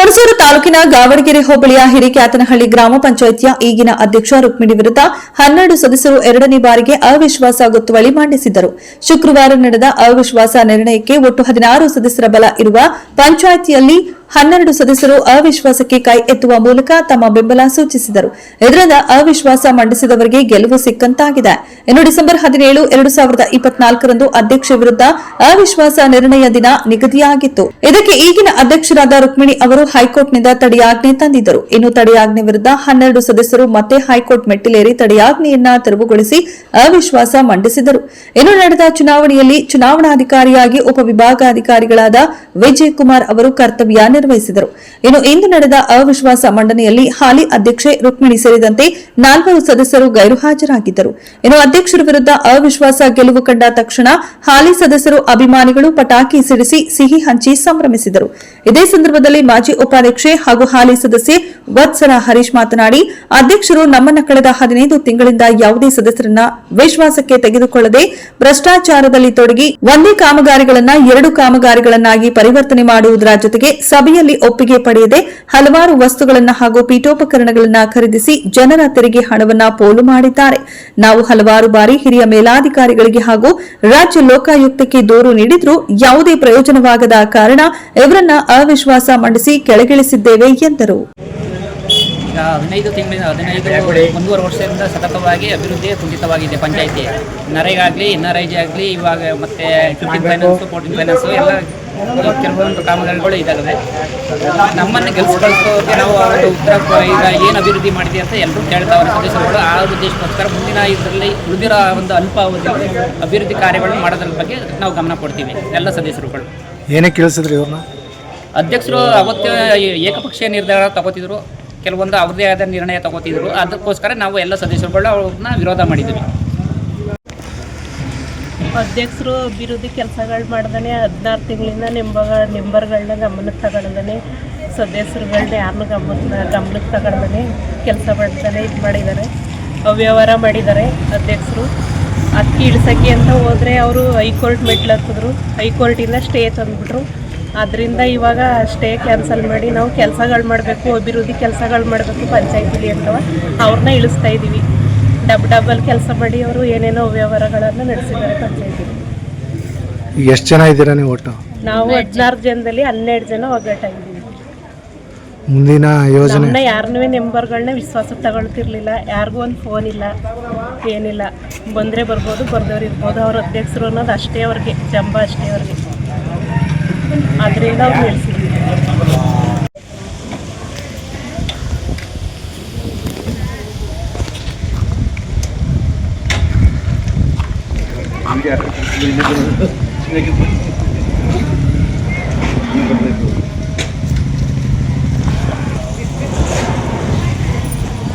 ಹುಣಸೂರು ತಾಲೂಕಿನ ಗಾವಡಗೆರೆ ಹೋಬಳಿಯ ಹಿರಿಕ್ಯಾತನಹಳ್ಳಿ ಗ್ರಾಮ ಪಂಚಾಯಿತಿಯ ಈಗಿನ ಅಧ್ಯಕ್ಷ ರುಕ್ಮಿಣಿ ವಿರುದ್ಧ ಹನ್ನೆರಡು ಸದಸ್ಯರು ಎರಡನೇ ಬಾರಿಗೆ ಅವಿಶ್ವಾಸ ಗೊತ್ತುವಳಿ ಮಂಡಿಸಿದ್ದರು. ಶುಕ್ರವಾರ ನಡೆದ ಅವಿಶ್ವಾಸ ನಿರ್ಣಯಕ್ಕೆ ಒಟ್ಟು ಹದಿನಾರು ಸದಸ್ಯರ ಬಲ ಇರುವ ಪಂಚಾಯಿತಿಯಲ್ಲಿ ಹನ್ನೆರಡು ಸದಸ್ಯರು ಅವಿಶ್ವಾಸಕ್ಕೆ ಕೈ ಎತ್ತುವ ಮೂಲಕ ತಮ್ಮ ಬೆಂಬಲ ಸೂಚಿಸಿದರು. ಇದರಿಂದ ಅವಿಶ್ವಾಸ ಮಂಡಿಸಿದವರಿಗೆ ಗೆಲುವು ಸಿಕ್ಕಂತಾಗಿದೆ. ಇನ್ನು ಡಿಸೆಂಬರ್ ಹದಿನೇಳು, ಎರಡು ಸಾವಿರದ ಇಪ್ಪತ್ನಾಲ್ಕರಂದು ಅಧ್ಯಕ್ಷ ವಿರುದ್ಧ ಅವಿಶ್ವಾಸ ನಿರ್ಣಯ ದಿನ ನಿಗದಿಯಾಗಿತ್ತು. ಇದಕ್ಕೆ ಈಗಿನ ಅಧ್ಯಕ್ಷರಾದ ರುಕ್ಮಿಣಿ ಅವರು ಹೈಕೋರ್ಟ್ನಿಂದ ತಡೆಯಾಜ್ಞೆ ತಂದಿದ್ದರು. ಇನ್ನು ತಡೆಯಾಜ್ಞೆ ವಿರುದ್ಧ ಹನ್ನೆರಡು ಸದಸ್ಯರು ಮತ್ತೆ ಹೈಕೋರ್ಟ್ ಮೆಟ್ಟಿಲೇರಿ ತಡೆಯಾಜ್ಞೆಯನ್ನ ತೆರವುಗೊಳಿಸಿ ಅವಿಶ್ವಾಸ ಮಂಡಿಸಿದರು. ಇನ್ನು ನಡೆದ ಚುನಾವಣೆಯಲ್ಲಿ ಚುನಾವಣಾಧಿಕಾರಿಯಾಗಿ ಉಪವಿಭಾಗಾಧಿಕಾರಿಗಳಾದ ವಿಜಯ್ ಕುಮಾರ್ ಅವರು ಕರ್ತವ್ಯ ನಿರ್ವಹಿಸಿದರು. ಇನ್ನು ಇಂದು ನಡೆದ ಅವಿಶ್ವಾಸ ಮಂಡನೆಯಲ್ಲಿ ಹಾಲಿ ಅಧ್ಯಕ್ಷೆ ರುಕ್ಮಿಣಿ ಸೇರಿದಂತೆ ನಾಲ್ವರು ಸದಸ್ಯರು ಗೈರು ಹಾಜರಾಗಿದ್ದರು ಇನ್ನು ಅಧ್ಯಕ್ಷರ ವಿರುದ್ಧ ಅವಿಶ್ವಾಸ ಗೆಲುವು ಕಂಡ ತಕ್ಷಣ ಹಾಲಿ ಸದಸ್ಯರು ಅಭಿಮಾನಿಗಳು ಪಟಾಕಿ ಸಿಡಿಸಿ ಸಿಹಿ ಹಂಚಿ ಸಂಭ್ರಮಿಸಿದರು. ಇದೇ ಸಂದರ್ಭದಲ್ಲಿ ಮಾಜಿ ಉಪಾಧ್ಯಕ್ಷೆ ಹಾಗೂ ಹಾಲಿ ಸದಸ್ಯೆ ವತ್ಸರ ಹರೀಶ್ ಮಾತನಾಡಿ, ಅಧ್ಯಕ್ಷರು ನಮ್ಮನ್ನ ಕಳೆದ ಹದಿನೈದು ತಿಂಗಳಿಂದ ಯಾವುದೇ ಸದಸ್ಯರನ್ನ ವಿಶ್ವಾಸಕ್ಕೆ ತೆಗೆದುಕೊಳ್ಳದೆ ಭ್ರಷ್ಟಾಚಾರದಲ್ಲಿ ತೊಡಗಿ ಒಂದೇ ಕಾಮಗಾರಿಗಳನ್ನ ಎರಡು ಕಾಮಗಾರಿಗಳನ್ನಾಗಿ ಪರಿವರ್ತನೆ ಮಾಡುವುದರ ಜೊತೆಗೆ ಸಭೆಯಲ್ಲಿ ಒಪ್ಪಿಗೆ ಪಡೆಯದೆ ಹಲವಾರು ವಸ್ತುಗಳನ್ನು ಹಾಗೂ ಪೀಠೋಪಕರಣಗಳನ್ನು ಖರೀದಿಸಿ ಜನರ ತೆರಿಗೆ ಹಣವನ್ನ ಪೋಲು ಮಾಡಿದ್ದಾರೆ. ನಾವು ಹಲವಾರು ಬಾರಿ ಹಿರಿಯ ಮೇಲಾಧಿಕಾರಿಗಳಿಗೆ ಹಾಗೂ ರಾಜ್ಯ ಲೋಕಾಯುಕ್ತಕ್ಕೆ ದೂರು ನೀಡಿದ್ರೂ ಯಾವುದೇ ಪ್ರಯೋಜನವಾಗದ ಕಾರಣ ಇವರನ್ನ ಅವಿಶ್ವಾಸ ಮಂಡಿಸಿ ಕೆಳಗಿಳಿಸಿದ್ದೇವೆ ಎಂದರು. ಈಗ ಹದಿನೈದು ತಿಂಗಳಿಂದ ಹದಿನೈದು ಒಂದೂವರೆ ವರ್ಷದಿಂದ ಸತತವಾಗಿ ಅಭಿವೃದ್ಧಿ ಕುಂಠಿತವಾಗಿದೆ ಪಂಚಾಯಿತಿ. ನರೇಗಾಗಲಿ ಎನ್ ಆರ್ ಐ ಜಿ ಆಗಲಿ ಇವಾಗ ಮತ್ತೆ ಫಿಫ್ಟೀನ್ ಫೈನಾನ್ಸು ಫೋರ್ಟೀನ್ ಫೈನಾನ್ಸು ಎಲ್ಲ ಕೆಲವೊಂದು ಕಾಮಗಾರಿಗಳು ಇದಾಗಿದೆ ನಮ್ಮನ್ನು ಗೆಲ್ಸ್ಕೊಳ್ಸೋಕೆ ನಾವು ಅವರು ಉತ್ತರ ಈಗ ಏನು ಅಭಿವೃದ್ಧಿ ಮಾಡಿದೆ ಅಂತ ಎಲ್ಲರೂ ಕೇಳ್ತಾವ್ರೆ ಸದಸ್ಯರುಗಳು ಆ ಉದ್ದೇಶಕ್ಕೋಸ್ಕರ ಮುಂದಿನ ಇದರಲ್ಲಿ ಉಳಿದಿರೋ ಒಂದು ಅಲ್ಪಾವಧಿ ಅಭಿವೃದ್ಧಿ ಕಾರ್ಯಗಳನ್ನು ಮಾಡೋದ್ರ ಬಗ್ಗೆ ನಾವು ಗಮನ ಕೊಡ್ತೀವಿ ಎಲ್ಲ ಸದಸ್ಯರುಗಳು. ಏನೇ ಕೇಳಿಸಿದ್ರಿ ಇವ್ರನ್ನ? ಅಧ್ಯಕ್ಷರು ಅವತ್ತು ಏಕಪಕ್ಷೀಯ ನಿರ್ಧಾರ ತಗೋತಿದ್ರು. ಕೆಲವೊಂದು ಅವ್ರದೇ ಆದ ನಿರ್ಣಯ ತಗೋತಿದ್ರು. ಅದಕ್ಕೋಸ್ಕರ ನಾವು ಎಲ್ಲ ಸದಸ್ಯರುಗಳು ಅವ್ರನ್ನ ವಿರೋಧ ಮಾಡಿದ್ವಿ ಅಧ್ಯಕ್ಷರು ಅಭಿವೃದ್ಧಿ ಕೆಲಸಗಳು ಮಾಡ್ದೇ ಹದಿನಾರು ತಿಂಗಳಿಂದ ನಿಂಬಗ ನಿಂಬರ್ಗಳನ್ನ ಗಮನಕ್ಕೆ ತಗೊಳ್ದೇ ಸದಸ್ಯರುಗಳನ್ನ ಯಾರನ್ನೂ ಗಮನ ಗಮನಕ್ಕೆ ತಗೊಳ್ದೇ ಕೆಲಸ ಮಾಡ್ತಾನೆ ಇದು ಮಾಡಿದ್ದಾರೆ ಅವ್ಯವಹಾರ ಮಾಡಿದ್ದಾರೆ ಅಧ್ಯಕ್ಷರು. ಅದಕ್ಕೆ ಇಳಿಸಕ್ಕಿ ಅಂತ ಹೋದರೆ ಅವರು ಹೈಕೋರ್ಟ್ ಮೆಟ್ಲು ಹತ್ತಿದ್ರು ಹೈಕೋರ್ಟಿಂದ ಸ್ಟೇ ತಂದುಬಿಟ್ರು. ಅದರಿಂದ ಇವಾಗ ಸ್ಟೇ ಕ್ಯಾನ್ಸಲ್ ಮಾಡಿ ನಾವು ಕೆಲಸಗಳು ಮಾಡಬೇಕು ಅಭಿವೃದ್ಧಿ ಕೆಲಸಗಳು ಮಾಡಬೇಕು ಪಂಚಾಯತಿಲಿ ಅಂತವ ಅವ್ರನ್ನ ಇಳಿಸ್ತಾ ಇದ್ದೀವಿ ಡಬ್ ಡಬಲ್ ಕೆಲಸ ಮಾಡಿ ಅವರು ಏನೇನೋ ವ್ಯವಹಾರಗಳನ್ನು ನಡೆಸಿದ್ದಾರೆ ಪಂಚಾಯತಿಲಿ. ಎಷ್ಟು ಜನ ಇದ್ದೀರಾ ನೀವು ಒಟ್ಟು? ನಾವು ಹದಿನಾರು ಜನದಲ್ಲಿ ಹನ್ನೆರಡು ಜನ ಒಗ್ಗಟ್ಟಾಗಿದ್ದೀವಿ ಮುಂದಿನ ಯೋಜನೆ? ನಮ್ಮನ್ನ ಯಾರನ್ನೂ ನಂಬರ್ಗಳನ್ನ ವಿಶ್ವಾಸಕ್ಕೆ ತಗೊಳ್ತಿರ್ಲಿಲ್ಲ. ಯಾರಿಗೂ ಒಂದು ಫೋನ್ ಇಲ್ಲ. ಏನಿಲ್ಲ. ಬಂದರೆ ಬರ್ಬೋದು ಬರ್ದವ್ರು ಇರ್ಬೋದು. ಅವ್ರ ಅಧ್ಯಕ್ಷರು ಅನ್ನೋದು ಅಷ್ಟೇ ಅವ್ರಿಗೆ ಜಂಬ ಅಷ್ಟೇ ಅವ್ರಿಗೆ. Andrei da Wilson. Şimdi gel. Şimdi gel.